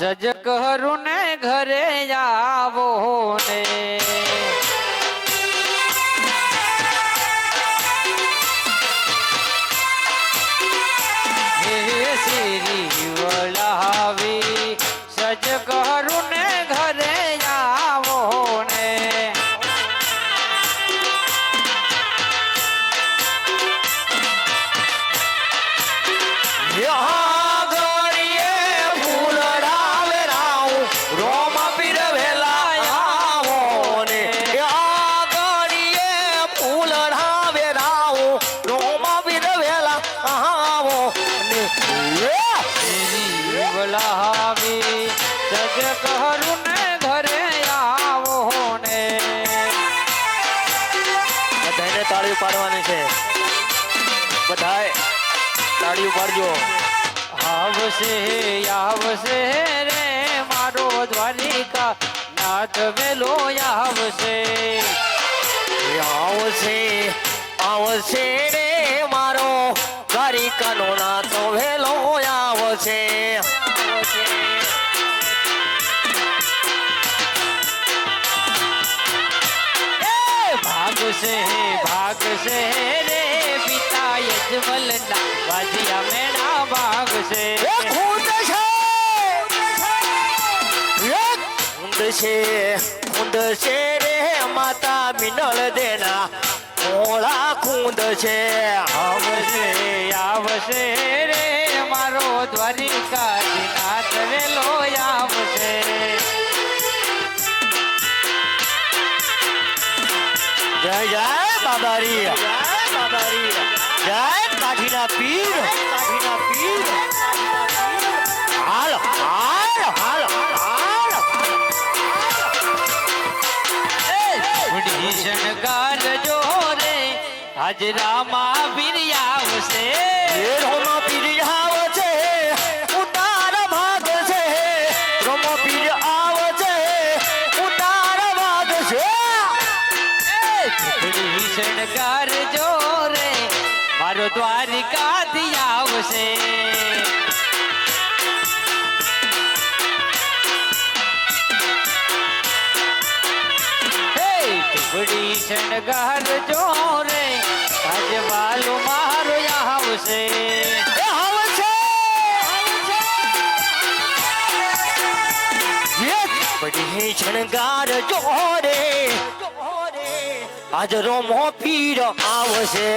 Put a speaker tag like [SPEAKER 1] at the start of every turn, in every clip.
[SPEAKER 1] સજ કરું ને ઘરે આવો ને.
[SPEAKER 2] તાળીઓ પાડવાની છે. બધાય તાળીઓ પાડજો
[SPEAKER 1] આવશે આવશે રે મારો દ્વારિકા નાથ વેલો આવશે.
[SPEAKER 2] આવશે આવશે રે મારો દ્વારિકાનો નાથ વેલો આવશે.
[SPEAKER 1] ભાગશે ભાગશે રે પિતા યજવલના વાજિયા મેળા ભાગશે
[SPEAKER 2] ખૂંદ છે. ખૂંદ છે ખૂંદ છે રે માતા મિનળ દેના. મોળા ખૂંદ છે.
[SPEAKER 1] આવશે આવશે રે મારો દ્વારિકા નાથ રેલો આવશે.
[SPEAKER 2] જય જય. બાબારી જય કાઠીના પીર. કાઠીના પીર હાલ હાલ. હાલ હાલ
[SPEAKER 1] શણગાર જો રે. હાજરામાં બિરિયા આવશે. બુઢી શણગાર જો રે મારો દ્વારિકાથી આવશે. બુઢી શણગાર જો રે રાજવાલો મારો આવશે.
[SPEAKER 2] એ શણગાર જો એ આજ રોમો પીર આવશે.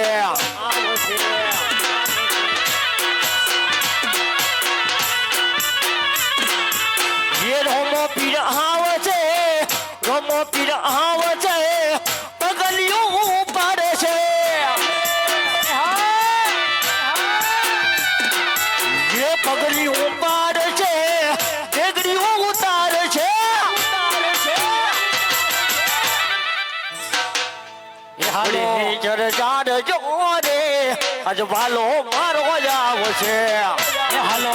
[SPEAKER 2] રોમો પીર આવે હાલો જો રે. આજ વાલો મારો જ
[SPEAKER 1] છે. હાલો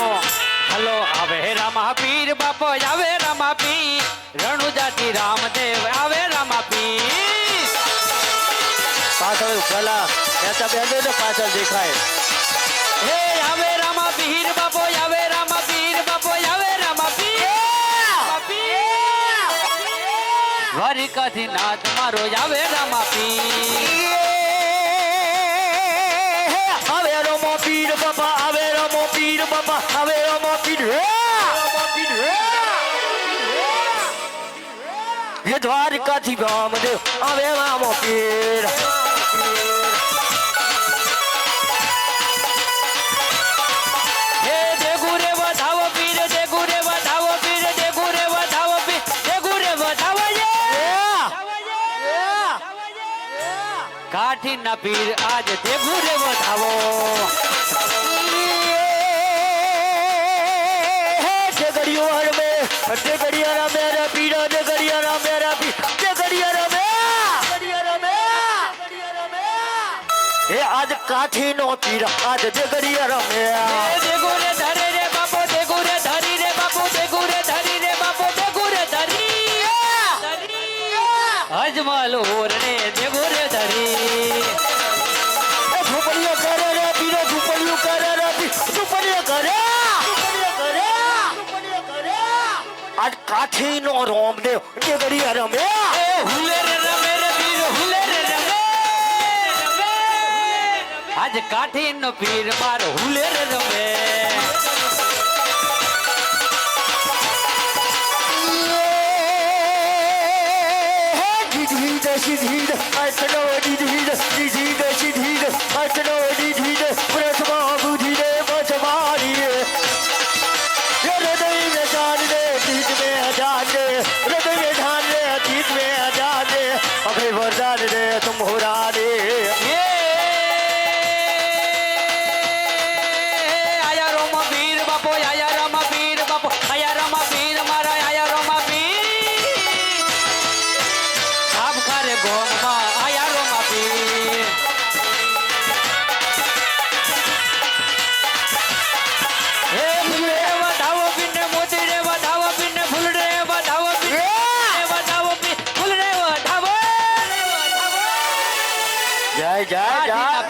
[SPEAKER 1] હાલો, આવે રામા પીર બાપો, આવે રામા પીર. રણુજાતી રામદેવ, આવે રામા પીર.
[SPEAKER 2] પાછળ પેલા નેતા બેસે તો પાછળ દેખાય.
[SPEAKER 1] હે, આવે રામા પીર બાપો, આવે રામા પીર બાપો, આવે રામા પીર. નાથ મારો, આવે રામા પીર.
[SPEAKER 2] રમો આવે રમો પીર બાબા આવે રમો પીર હે! દ્વારકાથી રામદેવ હવે રામો પીર.
[SPEAKER 1] કાઠી ના પીર આજ દેગુ રે વધાવો.
[SPEAKER 2] હરમે ઠેકડીઓ રમે રે પીરો ઠેકડીઓ રમે રે પી ઠેકડીઓ રમે! હે આજ કાઠી નો પીરા આજ ઠેકડીઓ રમે! કાઠીનો રોમદેવ ટેકરીએ રમ્યા
[SPEAKER 1] એ હુલે રે રમે રે પીર હુલે રે રમે રમે. આજ કાઠી નો પીર માર હુલે રે રમે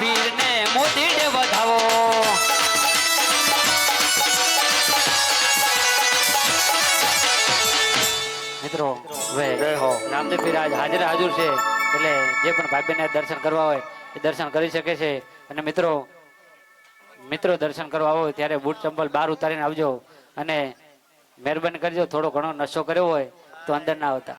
[SPEAKER 1] પીરને વધાવો. મિત્રો
[SPEAKER 2] જય હો.
[SPEAKER 1] રામદેવ પીર આજ હાજર હાજર છે. એટલે જે પણ ભાઈ બહેનને દર્શન કરવા હોય એ દર્શન કરી શકે છે. અને મિત્રો મિત્રો દર્શન કરવા હોય ત્યારે બૂટ ચંપલ બહાર ઉતારીને આવજો. અને મહેરબાની કરજો થોડો ઘણો નશો કર્યો હોય તો અંદર ના આવતા.